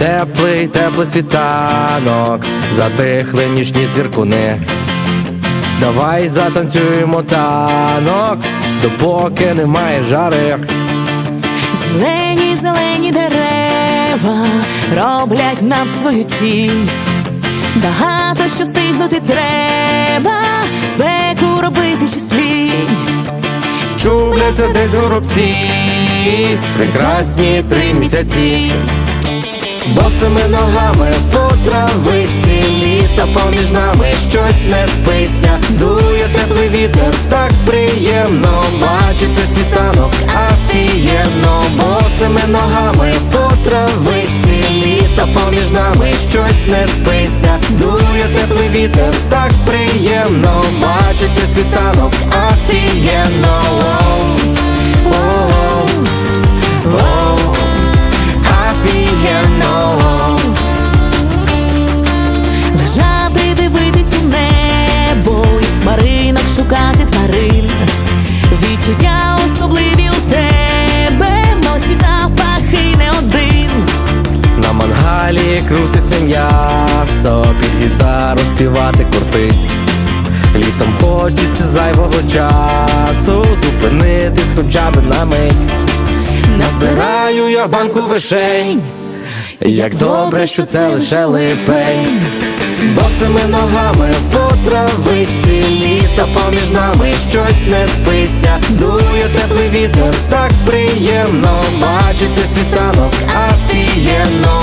Теплий, теплий світанок, затихли нічні цвіркуни. Давай затанцюємо танок, допоки немає жари. Зелені, зелені дерева роблять нам свою тінь. Багато що встигнути треба, спеку робити щось лінь. Чубляться десь горобці, прекрасні три місяці. Босими ногами по травичці літа поміж нами щось не спиться. Дує теплий вітер, так приємно бачити світанок, афієнно Босими ногами по травичці літа поміж нами щось не спиться. Дує теплий вітер, так приємно бачити крутиться м'ясо, під гітару співати кортить. Літом хочеться зайвого часу, зупинитись хоча б на мить. Назбираю я банку вишень, як добре, що це лише липень. Босими ногами по травичці літа поміж нами щось не спиться. Дує теплий вітер, так приємно бачити світанок, афієнно